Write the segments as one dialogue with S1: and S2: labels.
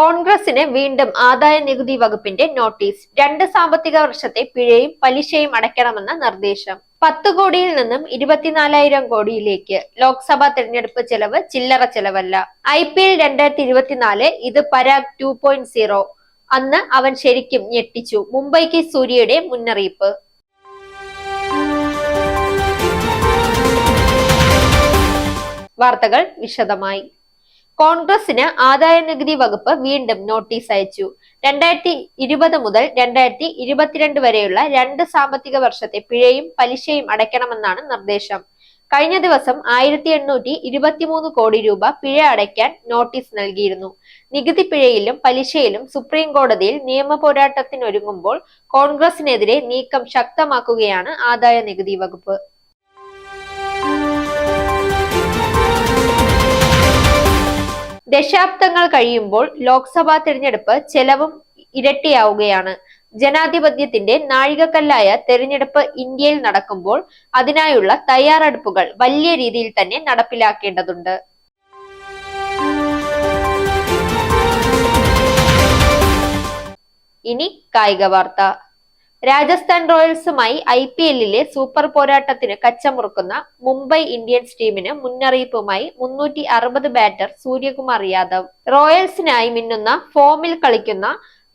S1: കോൺഗ്രസിന് വീണ്ടും ആദായ നികുതി വകുപ്പിന്റെ നോട്ടീസ്. രണ്ട് സാമ്പത്തിക വർഷത്തെ പിഴയും പലിശയും അടയ്ക്കണമെന്ന നിർദ്ദേശം. പത്ത് കോടിയിൽ നിന്നും ഇരുപത്തിനാലായിരം കോടിയിലേക്ക്. ലോക്സഭാ തെരഞ്ഞെടുപ്പ് ചെലവ് ചില്ലറ ചെലവല്ല. ഐ പി എൽ രണ്ടായിരത്തി ഇരുപത്തിനാല് ഇത് പരാഗ് ടു പോയിന്റ് സീറോ. അന്ന് അവൻ ശരിക്കും ഞെട്ടിച്ചു. മുംബൈക്ക് സൂര്യയുടെ മുന്നറിയിപ്പ്. വാർത്തകൾ വിശദമായി. കോൺഗ്രസിന് ആദായ നികുതി വകുപ്പ് വീണ്ടും നോട്ടീസ് അയച്ചു. രണ്ടായിരത്തി ഇരുപത് മുതൽ രണ്ടായിരത്തി ഇരുപത്തിരണ്ട് വരെയുള്ള രണ്ട് സാമ്പത്തിക വർഷത്തെ പിഴയും പലിശയും അടയ്ക്കണമെന്നാണ് നിർദ്ദേശം. കഴിഞ്ഞ ദിവസം ആയിരത്തി എണ്ണൂറ്റി ഇരുപത്തിമൂന്ന് കോടി രൂപ പിഴ അടയ്ക്കാൻ നോട്ടീസ് നൽകിയിരുന്നു. നികുതി പിഴയിലും പലിശയിലും സുപ്രീം കോടതിയിൽ നിയമ പോരാട്ടത്തിനൊരുങ്ങുമ്പോൾ കോൺഗ്രസിനെതിരെ നീക്കം ശക്തമാക്കുകയാണ് ആദായ നികുതി വകുപ്പ്. ദശാബ്ദങ്ങൾ കഴിയുമ്പോൾ ലോക്സഭാ തെരഞ്ഞെടുപ്പ് ചെലവും ഇരട്ടിയാവുകയാണ്. ജനാധിപത്യത്തിന്റെ നാഴികക്കല്ലായ തെരഞ്ഞെടുപ്പ് ഇന്ത്യയിൽ നടക്കുമ്പോൾ അതിനായുള്ള തയ്യാറെടുപ്പുകൾ വലിയ രീതിയിൽ തന്നെ നടപ്പിലാക്കേണ്ടതുണ്ട്. ഇനി കായിക വാർത്ത. രാജസ്ഥാൻ റോയൽസുമായി ഐ പി എല്ലിലെ സൂപ്പർ പോരാട്ടത്തിന് കച്ചമുറുക്കുന്ന മുംബൈ ഇന്ത്യൻസ് ടീമിന് മുന്നറിയിപ്പുമായി മുന്നൂറ്റി അറുപത് ബാറ്റർ സൂര്യകുമാർ യാദവ്. റോയൽസിനായി മിന്നുന്ന ഫോമിൽ കളിക്കുന്ന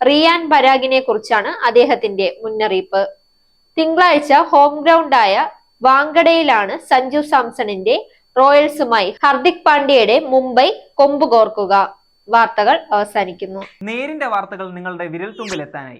S1: റിയാൻ പരാഗിനെ കുറിച്ചാണ് അദ്ദേഹത്തിന്റെ മുന്നറിയിപ്പ്. തിങ്കളാഴ്ച ഹോം ഗ്രൗണ്ടായ വാങ്കഡയിലാണ് സഞ്ജു സാംസണിന്റെ റോയൽസുമായി ഹർദിക് പാണ്ഡ്യയുടെ മുംബൈ കൊമ്പുകോർക്കുക. വാർത്തകൾ അവസാനിക്കുന്നു.
S2: നേരിന്റെ വാർത്തകൾ നിങ്ങളുടെ വിരൽ എത്താനായി